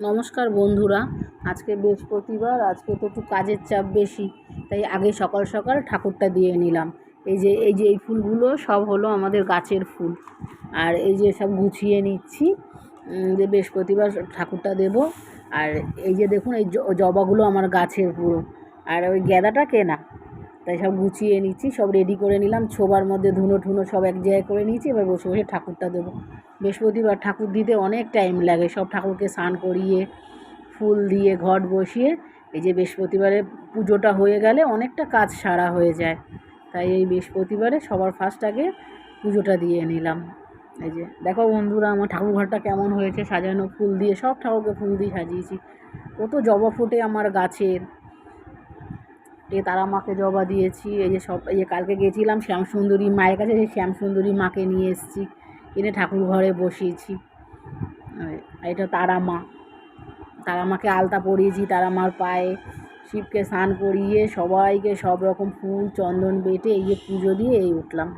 নমস্কার বন্ধুরা, আজকে বৃহস্পতিবার, আজকে তো একটু কাজের চাপ বেশি, তাই আগে সকাল সকাল ঠাকুরটা দিয়ে নিলাম। এই যে এই যে এই ফুলগুলো সব হলো আমাদের গাছের ফুল। আর এই যে সব গুছিয়ে নিচ্ছি যে বৃহস্পতিবার ঠাকুরটা দেব। আর এই যে দেখুন, এই জবাগুলো আমার গাছের পুরো। আর ওই গ্যাদাটা কেনা? তাই সব গুছিয়ে নিচ্ছি, সব রেডি করে নিলাম। ছোবার মধ্যে ধুনো ঠুনো সব এক জায়গায় করে নিয়েছি, এবার বসে বসে ঠাকুরটা দেবো। বৃহস্পতিবার ঠাকুর দিতে অনেক টাইম লাগে, সব ঠাকুরকে স্নান করিয়ে, ফুল দিয়ে ঘট বসিয়ে, এই যে বৃহস্পতিবারে পুজোটা হয়ে গেলে অনেকটা কাজ সারা হয়ে যায়। তাই এই বৃহস্পতিবারে সবার ফার্স্ট আগে পুজোটা দিয়ে নিলাম। এই যে, দেখো বন্ধুরা, আমার ঠাকুর ঘরটা কেমন হয়েছে, সাজানো ফুল দিয়ে সব ঠাকুরকে ফুল দিয়ে সাজিয়েছি। কত জবা ফুটে আমার গাছের। এ তারা মাকে জবা দিয়েছি। এই যে সব এই যে কালকে গেছিলাম শ্যামসুন্দরী মায়ের কাছে, সেই শ্যামসুন্দরী মাকে নিয়ে এসেছি। এনে ঠাকুর ঘরে বসিয়েছি। এটা তারা মা। তারা মাকে আলতা পরিয়েছি, তারা মার পায়ে শিবকে স্নান করিয়ে সবাইকে সব রকম ফুল, চন্দন বেটে এই যে পুজো দিয়ে এই উঠলাম।